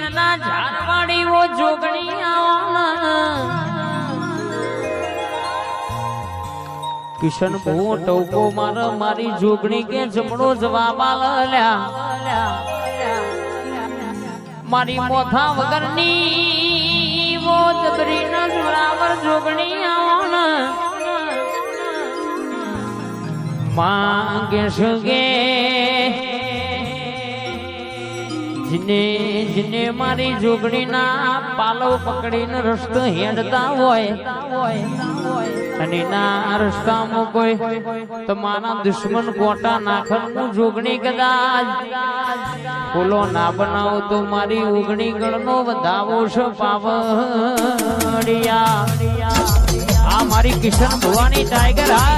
ગણના ઝાડવાળી ઓ જોગણી કિશન બહુ ટોકો માર મારી જોગણી કે જમણો જવાબ આલ્યા. મારી મોથા વગરની વો જબરી ના જોરાવર જોગણી આવન માંગે સગે જીને જીને મારી જોગણીના પાલવ પકડીને રસ્તો હેડતા હોય. અને ના રસ્તામાં કોઈ તમારા દુશ્મન ગોટા નાખવાનું જોગણી કદાચ. ફૂલો ના બનાવો તો મારી ઉગણી ગણનો વધાવો છે, પાવડિયા. આ મારી કિશન ભવાની ટાઈગર, હા?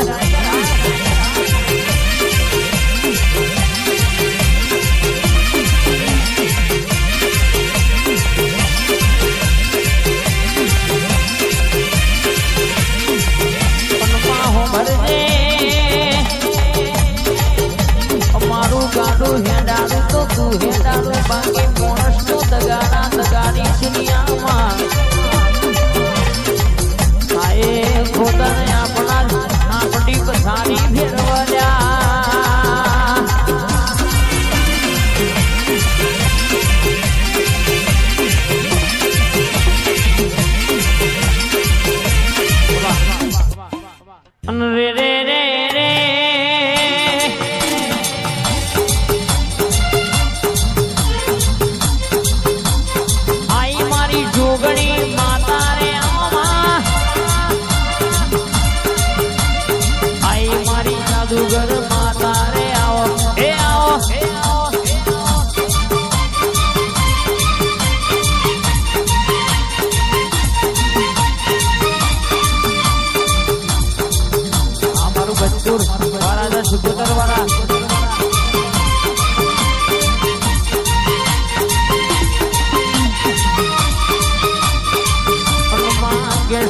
re re re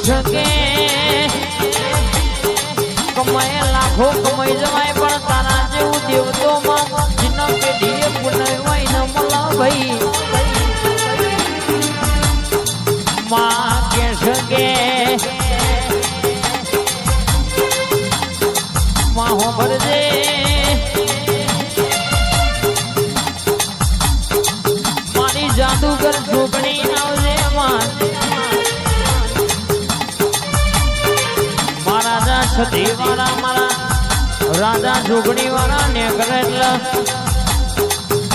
શકે કમાય લાખો કમાઈ જવાય પણ તારા જેવું દેવતો માં જીનો ભાઈ. માંગે શકે માહો ભરજે મારી જાદુગર છોકરી જા વાળા મારા રાજા જોગણી વાળા ને કરે એટલે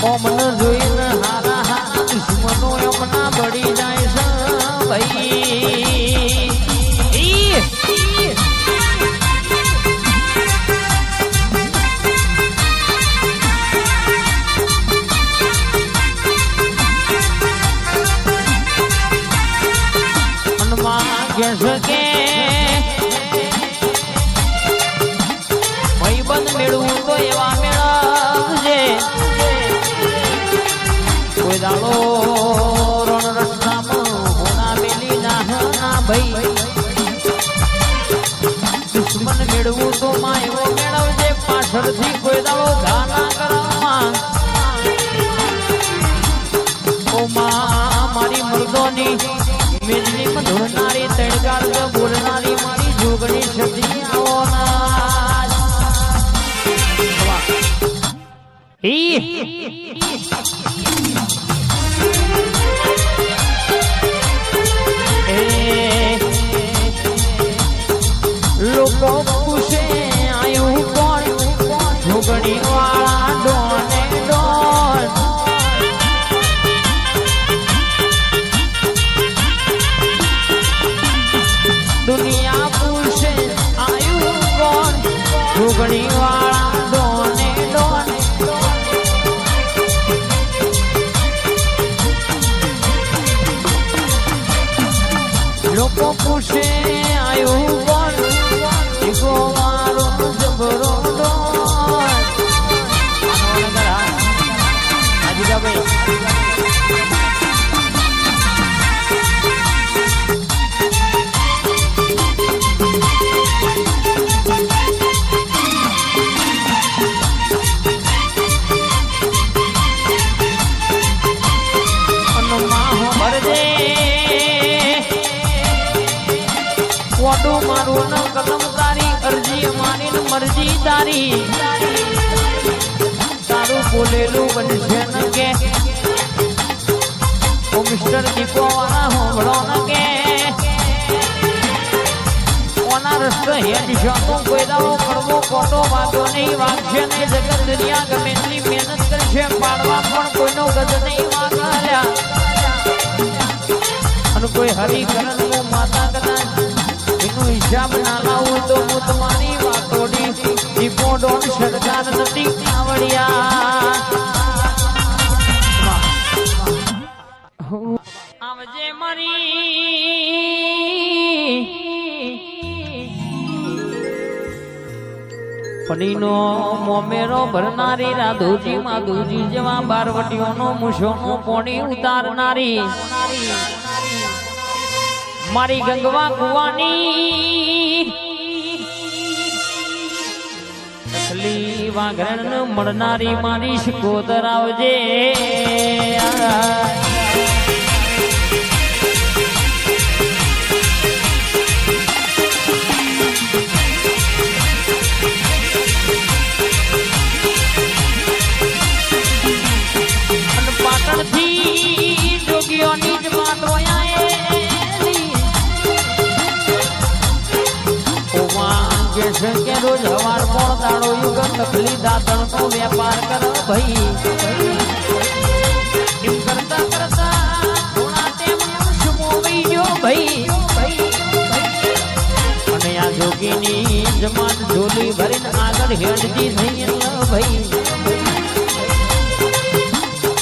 ઓમન જોઈને હારા હારા દુશ્મનો એમના બળી જાય છે. ભાઈ કોઈ રણ રસ્તામાં ના ભાઈ. દુશ્મન મેળવું તો માં એવો મેળવજે પાછળથી કોઈ દાડો ગાના કરવામાં. મારી મરદોની મેદની ધોરનારી તડકાર બોલનારી, મારી જોગણી છતી આવો લોકો પૂછે આયું મરજી તારી બોલેલું બનશે ન કે, ઓ મિસ્ટર દીપો વાળા હોમળો ન કે, ઓના રસ્તો હેડ કોઈ દાડો કોટો ખોટો વાગ્યો નહીં વાગશે નહીં જગત દુનિયા ગમે એટલી મહેનત કરશે, પાડવા પણ કોઈનો ગજ નહીં વાગલ્યા અને કોઈ હરિકરણ માતા કદાચ એનો હિસાબ ના લાવું તો હું તમારી દીપો ડોન પનીનો મોમેરો ભરનારી રાધુજી, માધુજી જેવા બારવટીઓનો મૂછોનો પોણી ઉતારનારી. મારી ગંગવા કુવાની અસલી વાઘરણ મળનારી મારી શિકોતર આવજે. પોણ દાડો યુગ તકલી દાતણ નો વેપાર કર ભાઈ. અને આ જોગીની જમાત ઝોલી ભરીને આગળ હેડતી થઈ ભાઈ.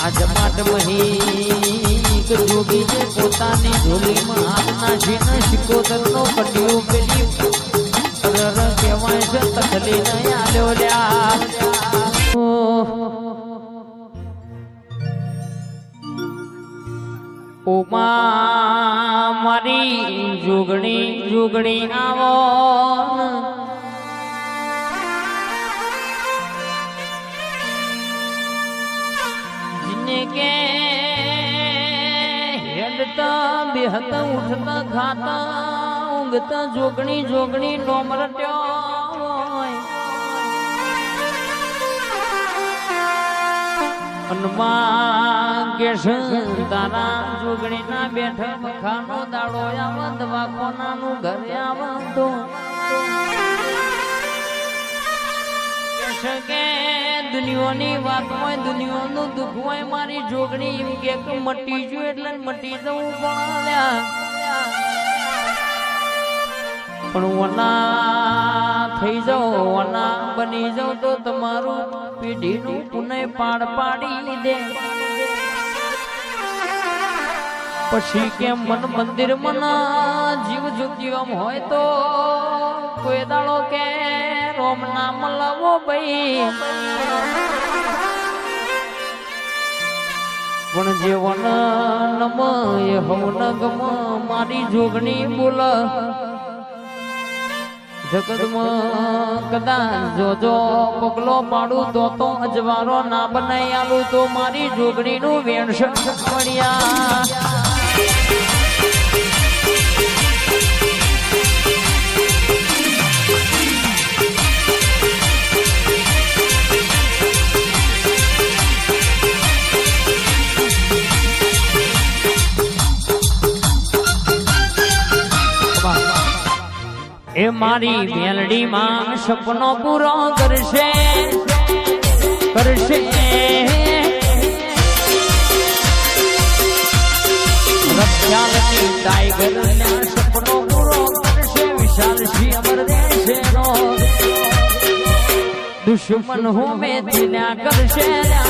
આ જમાટ મહી જોગી ઢોલીમાં પોતાની ઝોલીમાં હાથ નાખીને શિકોતરનો કડિયો પેલી વાંશ તકલી નયા ડોલ્યા ઉમા મારી જુગણી જુગણી આવો. કે હેડતા ઉઠતા ખાતા ઊંઘતા, જોગણી જોગણી ડોમરટ્યો અનમાં કે તારા જોગણી ના બેઠક ખાનો દાડો આવા, દવાખોનાનું ઘરે આવા તો. કે દુનિયાની વાત હોય, દુનિયાનું દુઃખ હોય, મારી જોગણી એમ કે મટી ગયું એટલે મટી જવું પણ પણ ઓના થઈ જાઓ, ઓના બની જાઓ તો તમારું પેઢીનું પુનઃ પાડ પાડી દે. પછી કેમ મન મંદિર મના જીવ જુદ્યમ હોય તો કોઈ દાડો કે રોમ નામ લવો ભાઈ. પણ જે વન નમ એ હવન ગમ મારી જોગણી બોલ. જગતમાં કદાચ જોજો પગલો પાડું તો તો અજવારો ના બનાવી આલું તો મારી જોગણીનું વેણસણ પડ્યા મારી મેલડી સપનો પૂરો કરશે. કરશે. રક્ષાલની ટાઈગર સપનો પૂરો કરશે. વિશાલ સિંહ અમર દુશ્મન હું મેં કરશે. લ્યા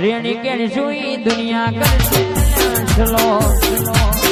રેણી કેણી સુઈ દુનિયા કરશે. ચલો ચલો.